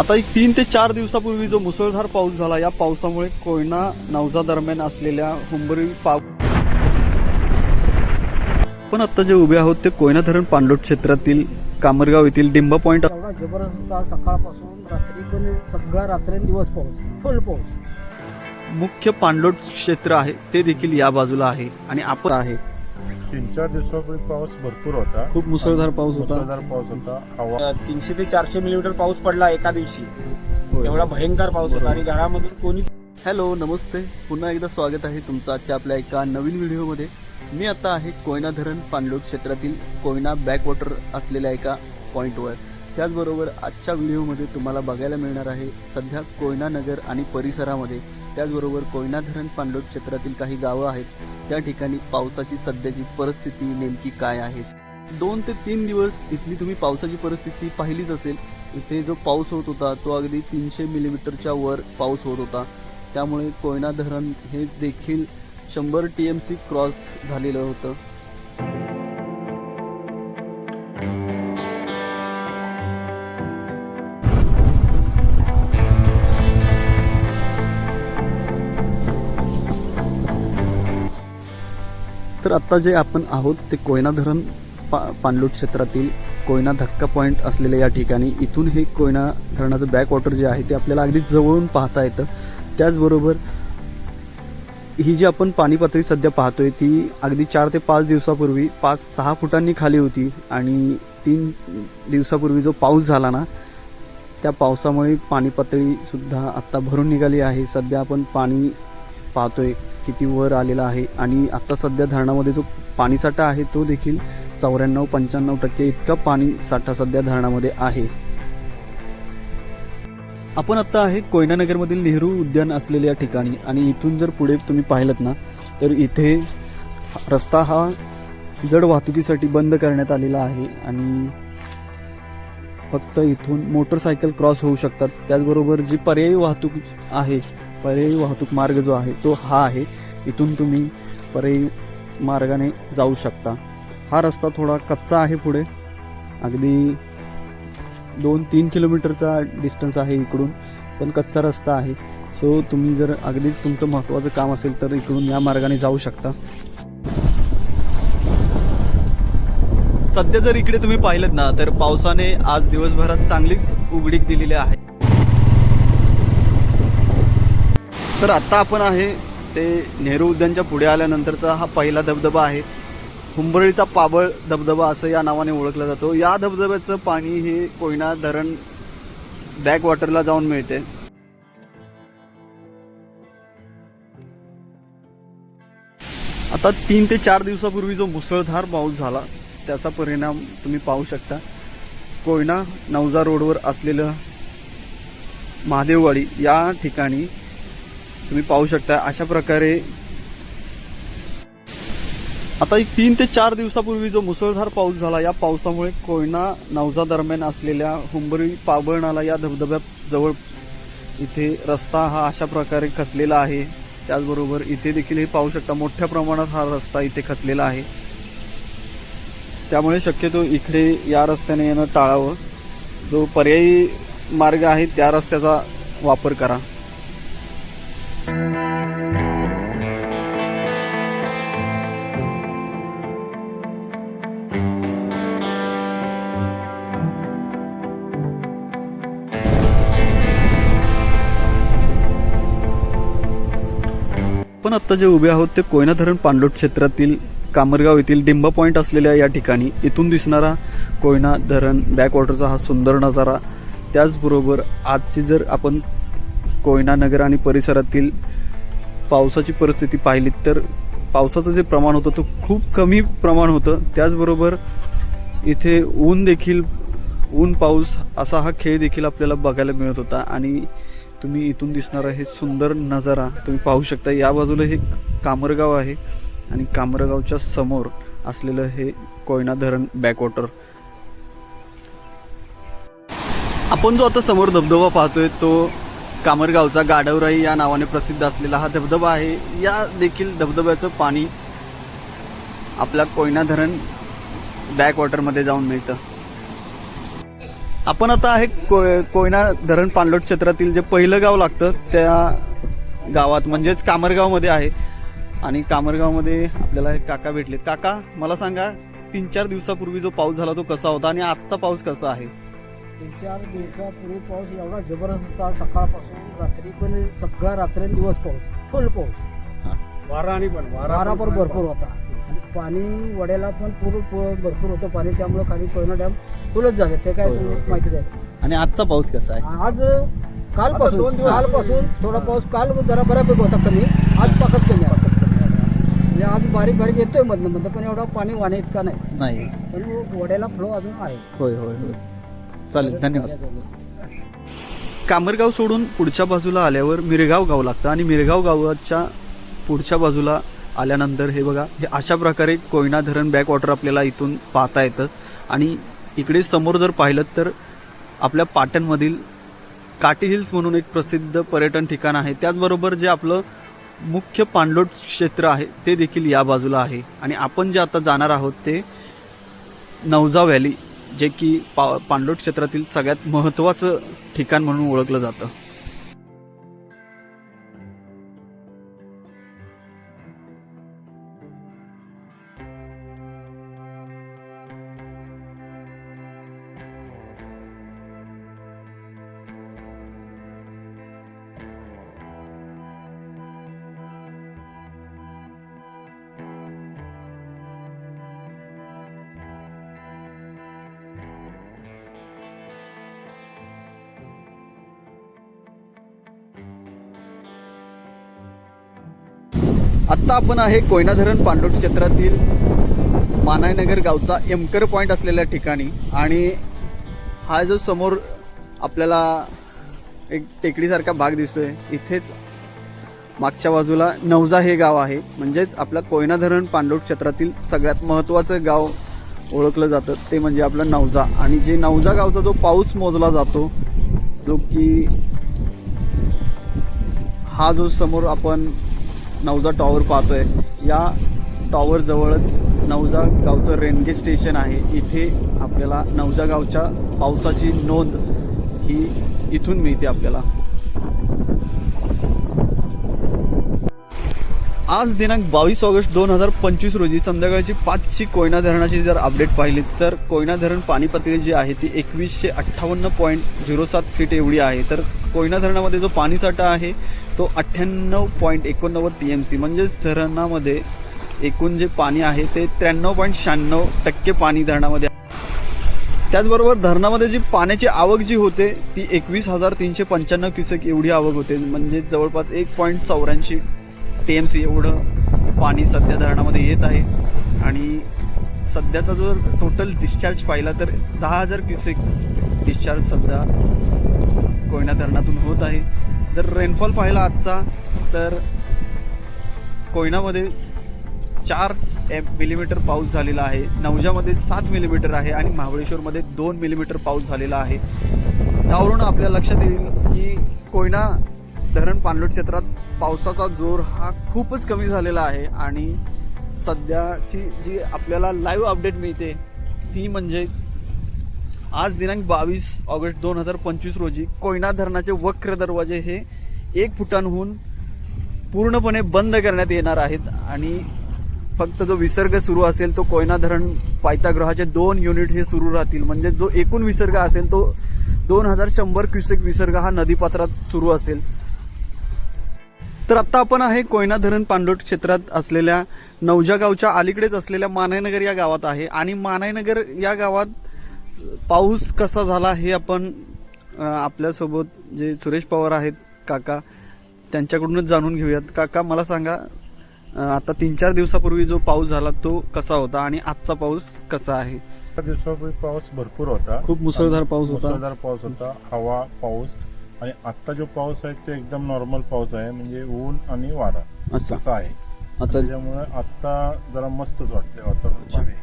आता एक तीन ते चार दिवसापूर्वी जो मुसळधार पाऊस झाला या पावसामुळे कोयना नवजा दरम्यान असलेल्या हुंबरी पाव पण आता जे उभे आहोत ते कोयना धरण पाणलोट क्षेत्रातील कामरगाव येथील डिंबा पॉइंट एवढा जबरदस्त होता सकाळपासून रात्री पण सगळा रात्रंदिवस पाऊस फुल पाऊस. मुख्य पाणलोट क्षेत्र आहे ते देखील या बाजूला आहे आणि आपण आहे. तीन चार दिवसापूर्वी पाऊस भरपूर होता. खूप मुसळधार पाऊस होता. मुसळधार पाऊस होता. हवा तीनशे ते चारशे मिलीमीटर पाऊस पडला एका दिवशी. एवढा भयंकर पाऊस होता आणि घरामधून कोणीच हॅलो नमस्ते. पुन्हा एकदा स्वागत आहे तुमचं आजच्या आपल्या एका नवीन व्हिडिओमध्ये. मी आता आहे कोयना धरण पाणलोट क्षेत्रातील कोयना बॅकवॉटर असलेल्या एका पॉईंटवर त्याचबरोबर आजच्या व्हिडिओमध्ये तुम्हाला बघायला मिळणार आहे सध्या कोयना नगर आणि परिसरामध्ये त्याचबरोबर कोयना धरण पाणलोट क्षेत्रातील काही गावं आहेत. त्या ठिकाणी पावसाची सध्याची परिस्थिती नेमकी काय आहे? दोन ते तीन दिवस इथली तुम्ही पावसाची परिस्थिती पाहिलीच असेल. इथे जो पाऊस होत होता तो अगदी तीनशे मिलीमीटरच्या वर पाऊस होत होता. त्यामुळे कोयना धरण हे देखील शंभर टी एम सी क्रॉस झालेलं होतं. तर आत्ता जे आपण आहोत ते कोयना धरण पा पाणलोट क्षेत्रातील कोयना धक्का पॉईंट असलेल्या या ठिकाणी. इथून हे कोयना धरणाचं बॅक वॉटर जे आहे ते आपल्याला अगदी जवळून पाहता येतं. त्याचबरोबर ही जी आपण पाणी पातळी सध्या पाहतोय ती अगदी चार ते पाच दिवसापूर्वी पाच सहा फुटांनी खाली होती आणि तीन दिवसापूर्वी जो पाऊस झाला ना त्या पावसामुळे पाणी पातळीसुद्धा आत्ता भरून निघाली आहे. सध्या आपण पाणी पाहतोय. किती वर आलेला आहे आणि आता सध्या धरणामध्ये जो पाणीसाठा आहे तो देखील चौऱ्याण्णव पंच्याण्णव टक्के इतका पाणी साठा सध्या धरणामध्ये आहे. आपण आता आहे कोयनानगरमधील नेहरू उद्यान असलेल्या ठिकाणी आणि इथून जर पुढे तुम्ही पाहिलं ना तर इथे रस्ता हा जड वाहतुकीसाठी बंद करण्यात आलेला आहे आणि फक्त इथून मोटरसायकल क्रॉस होऊ शकतात. त्याचबरोबर जी पर्यायी वाहतूक आहे पर्यायी वाहतूक मार्ग जो आहे तो हा आहे. इथून तुम्ही पर्यायी मार्गाने जाऊ शकता. हा रस्ता थोडा कच्चा आहे पुढे. अगदी दोन तीन किलोमीटरचा डिस्टन्स आहे इकडून पण कच्चा रस्ता आहे. सो तुम्ही जर अगदीच तुमचं महत्त्वाचं काम असेल तर इकडून या मार्गाने जाऊ शकता. सध्या जर इकडे तुम्ही पाहिलं ना तर पावसाने आज दिवसभरात चांगलीच उघडीक दिलेली आहे. तर आत्ता आपण आहे ते नेहरू उद्यानच्या पुढे आल्यानंतरचा हा पहिला धबधबा आहे. हुंबरळीचा पाबळ धबधबा असं या नावाने ओळखला जातो. या धबधब्याचं पाणी हे कोयना धरण बॅक वॉटरला जाऊन मिळते. आता तीन ते चार दिवसापूर्वी जो मुसळधार पाऊस झाला त्याचा परिणाम तुम्ही पाहू शकता. कोयना नवजा रोडवर असलेलं महादेववाडी या ठिकाणी तुम्ही पाहू शकता अशा प्रकारे. आता एक तीन ते चार दिवसापूर्वी जो मुसळधार पाऊस झाला या पावसामुळे कोयना नवजा दरम्यान असलेल्या हुंबरी पाबळणाला या धबधब्यात जवळ इथे रस्ता हा अशा प्रकारे खचलेला आहे. त्याचबरोबर इथे देखील हे पाहू शकता मोठ्या प्रमाणात हा रस्ता इथे खचलेला आहे. त्यामुळे शक्यतो इकडे या रस्त्याने येणं टाळावं. जो पर्यायी मार्ग आहे त्या रस्त्याचा वापर करा. आपण आत्ता जे उभे आहोत ते कोयना धरण पाणलोट क्षेत्रातील कामरगाव येथील डिंबा पॉईंट असलेल्या या ठिकाणी. इथून दिसणारा कोयना धरण बॅकवॉटरचा हा सुंदर नजारा. त्याचबरोबर आजची जर आपण कोयना नगर आणि परिसरातील पावसाची परिस्थिती पाहिली तर पावसाचं जे प्रमाण होतं तो खूप कमी प्रमाण होतं. त्याचबरोबर इथे ऊन देखील ऊन पाऊस असा हा खेळ देखील आपल्याला बघायला मिळत होता. आणि तुम्ही इथून दिसणारा हे सुंदर नजारा तुम्ही पाहू शकता. या बाजूला हे कामरगाव आहे आणि कामरगावच्या समोर असलेलं हे कोयना धरण बॅकवॉटर आपण जो आता समोर धबधबा पाहतोय तो कामरगावचा गाडवराई या नावाने प्रसिद्ध असलेला हा धबधबा आहे. या देखील धबधब्याचं पाणी आपल्या कोयना धरण बॅकवॉटरमध्ये जाऊन मिळतं. आपण आता आहे को कोयना धरण पाणलोट क्षेत्रातील जे पहिलं गाव लागतं त्या गावात म्हणजेच कामरगावमध्ये आहे. आणि कामरगावमध्ये आपल्याला एक काका भेटलेत. काका मला सांगा तीन चार दिवसापूर्वी जो पाऊस झाला तो कसा होता आणि आजचा पाऊस कसा आहे? तीन चार दिवसापूर्वी पाऊस एवढा जबरदस्त होता. सकाळपासून रात्री पण सगळा रात्री दिवस पाऊस. फुल पाऊस. वारा आणि पण वारा पण भरपूर होता. पाणी वड्याला पण पूर पूर- भरपूर होतं पाणी त्यामुळे खाली कोयना डॅम फुलच झाले. ते काय माहितीच आहे? आणि आजचा पाऊस कसा आहे? आज कालपासून कालपासून थोडा पाऊस काल जरा बऱ्यापैकी होता कमी आज पाकच कमी आहे. म्हणजे आज बारीक बारीक येतोय मधनं मधनं पण एवढा पाणी वाणे इतका नाही. नाही. पण वड्याला फ्लो अजून आहे. होय होय होय. चालेल धन्यवाद. कामरगाव सोडून पुढच्या बाजूला आल्यावर मिरगाव गाव लागतं आणि मिरगाव गावाच्या पुढच्या बाजूला आल्यानंतर हे बघा हे अशा प्रकारे कोयना धरण बॅकवॉटर आपल्याला इथून पाहता येतं. आणि इकडे समोर जर पाहिलं तर आपल्या पाटणमधील काटी हिल्स म्हणून एक प्रसिद्ध पर्यटन ठिकाण आहे. त्याचबरोबर जे आपलं मुख्य पाणलोट क्षेत्र आहे ते देखील या बाजूला आहे. आणि आपण जे आता जाणार आहोत ते नवजा व्हॅली जे की पा पाणलोट क्षेत्रातील सगळ्यात महत्त्वाचं ठिकाण म्हणून ओळखलं जातं. आत्ता आपण आहे कोयना धरण पाणलोट क्षेत्रातील मानायनगर गावचा एमकर पॉईंट असलेल्या ठिकाणी. आणि हा जो समोर आपल्याला एक टेकडीसारखा भाग दिसतोय इथेच मागच्या बाजूला नवजा हे गाव आहे. म्हणजेच आपलं कोयना धरण पाणलोट क्षेत्रातील सगळ्यात महत्त्वाचं गाव ओळखलं जातं ते म्हणजे आपलं नवजा. आणि जे नवजा गावचा जो पाऊस मोजला जातो जो की हा जो समोर आपण नवजा टॉवर पाहतोय. या टॉवर जवळच नवजा गावचं रेनगे स्टेशन आहे. इथे आपल्याला नवजा गावच्या पावसाची नोंद ही इथून मिळते आपल्याला. आज दिनांक बावीस ऑगस्ट दोन हजार पंचवीस रोजी संध्याकाळची पाचची कोयना धरणाची जर अपडेट पाहिली तर कोयना धरण पाणी पातळी जी आहे ती एकवीसशे अठ्ठावन्न पॉईंट झिरो सात फीट एवढी आहे. तर कोयना धरणामध्ये जो पाणीसाठा आहे तो अठ्ठ्याण्णव पॉईंट एकोणनव्वद टी एम सी म्हणजेच धरणामध्ये एकूण जे पाणी आहे ते त्र्याण्णव पॉईंट शहाण्णव टक्के पाणी धरणामध्ये आहे. त्याचबरोबर धरणामध्ये जी पाण्याची आवक जी होते ती एकवीस हजार तीनशे पंच्याण्णव क्युसेक एवढी आवक होते. म्हणजे जवळपास एक पॉईंट चौऱ्याऐंशी टी एम सी एवढं पाणी सध्या धरणामध्ये येत आहे. आणि सध्याचा जर टोटल डिस्चार्ज पाहिला तर दहा हजार क्युसेक डिस्चार्ज सध्या कोयना धरणातून होत आहे. जर रेनफॉल पाहिला आजचा तर कोयनामध्ये चार एम मिलीमीटर पाऊस झालेला आहे. नवजामध्ये सात मिलीमीटर आहे आणि महाबळेश्वरमध्ये दोन मिलीमीटर पाऊस झालेला आहे. त्यावरून आपल्या लक्षात येईल की कोयना धरण पाणलोट क्षेत्रात पावसाचा जोर हा खूपच कमी झालेला आहे आणि सध्याची जी आपल्याला लाईव्ह अपडेट मिळते ती म्हणजे आज दिनांक बावीस ऑगस्ट दोन हजार पंचवीस रोजी कोयना धरणाचे वक्र दरवाजे हे एक फुटांहून पूर्णपणे बंद करण्यात येणार आहेत आणि फक्त जो विसर्ग सुरू असेल तो कोयना धरण पायथागृहाचे दोन युनिट हे सुरू राहतील. म्हणजे जो एकूण विसर्ग असेल तो दोन हजार शंभर क्युसेक विसर्ग हा नदीपात्रात सुरू असेल. तर आत्ता आपण आहे कोयना धरण पाणलोट क्षेत्रात असलेल्या नवजा गावच्या अलीकडेच असलेल्या मानायनगर या गावात आहे. आणि मानायनगर या गावात पाऊस कसा झाला हे आपण आपल्यासोबत जे सुरेश पवार आहेत काका त्यांच्याकडूनच जाणून घेऊयात. काका मला सांगा आता तीन चार दिवसापूर्वी जो पाऊस झाला तो कसा होता आणि आजचा पाऊस कसा आहे? दिवसापूर्वी पाऊस भरपूर होता. खूप मुसळधार पाऊस होता. मुसळधार पाऊस होता. हवा पाऊस आणि आता जो पाऊस आहे तो एकदम नॉर्मल पाऊस आहे म्हणजे ऊन आणि वारा. असं आहे. आता त्याच्यामुळे आता जरा मस्तच वाटते वातावरण.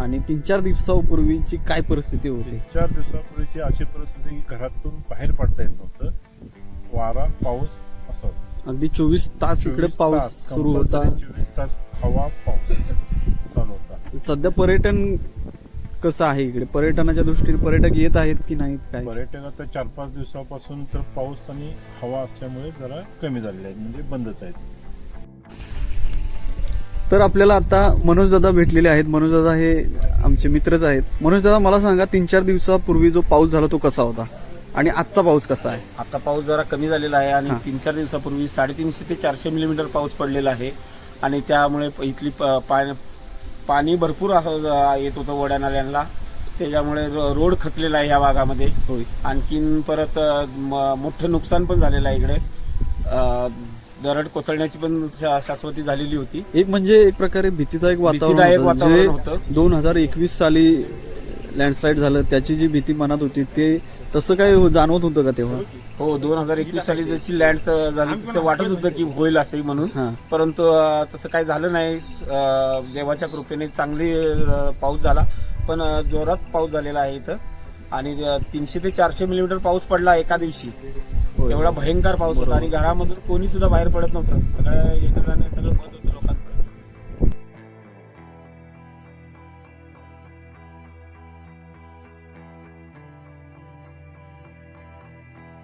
आणि तीन चार दिवसापूर्वीची काय परिस्थिती होती? तीन चार दिवसापूर्वीची अशी परिस्थिती की घरातून बाहेर पडता येत नव्हतं. वारा पाऊस असं. अगदी चोवीस तास इकडे 24 पाऊस सुरू होता. चोवीस तास हवा पाऊस चालू होता. सध्या पर्यटन कसं आहे इकडे? पर्यटनाच्या दृष्टीने पर्यटक येत आहेत की नाहीत काय? पर्यटक आता चार पाच दिवसापासून तर पाऊस आणि हवा असल्यामुळे जरा कमी झालेले आहेत म्हणजे बंदच आहेत. तर आपल्याला आता मनोज दादा भेटलेले आहेत. मनोज दादा हे आमचे मित्रच आहेत. मनोज दादा मला सांगा तीन चार दिवसापूर्वी जो पाऊस झाला तो कसा होता? आणि आजचा पाऊस कसा आहे? आता पाऊस जरा कमी झालेला आहे आणि तीन चार दिवसापूर्वी साडेतीनशे ते चारशे मिलीमीटर पाऊस पडलेला आहे. आणि त्यामुळे इथली पाणी भरपूर येत होतं वड्या नाल्यांना. त्याच्यामुळे रोड खचलेला आहे या भागामध्ये. आणखीन परत मोठं नुकसान पण झालेलं आहे इकडे. दरड कोसळण्याची पण शा- शाश्वती झालेली होती. एक म्हणजे एक प्रकारे भीतीदायक भीतीदायक वातावरण वातावरण होतं. जे दोन हजार एकवीस साली लँडस्लाईड झालं त्याची जी भीती मनात होती ते तसं काय हो- जाणवत होतं का तेव्हा? हो दोन हजार एकवीस साली जशी लँड झाली तसं वाटत होतं की होईल असंही म्हणून. परंतु अ, तसं काही झालं नाही. अ, देवाच्या कृपेने चांगली अ, पाऊस झाला. पण अ, जोरात पाऊस झालेला आहे इथं. आणि तीनशे ते चारशे मिलीमीटर पाऊस पडला एका दिवशी. एवढा भयंकर पाऊस होता. आणि घरामधून कोणी सुद्धा बाहेर पडत नव्हतं. सगळ्या येणं जाणं सगळं बंद होतं.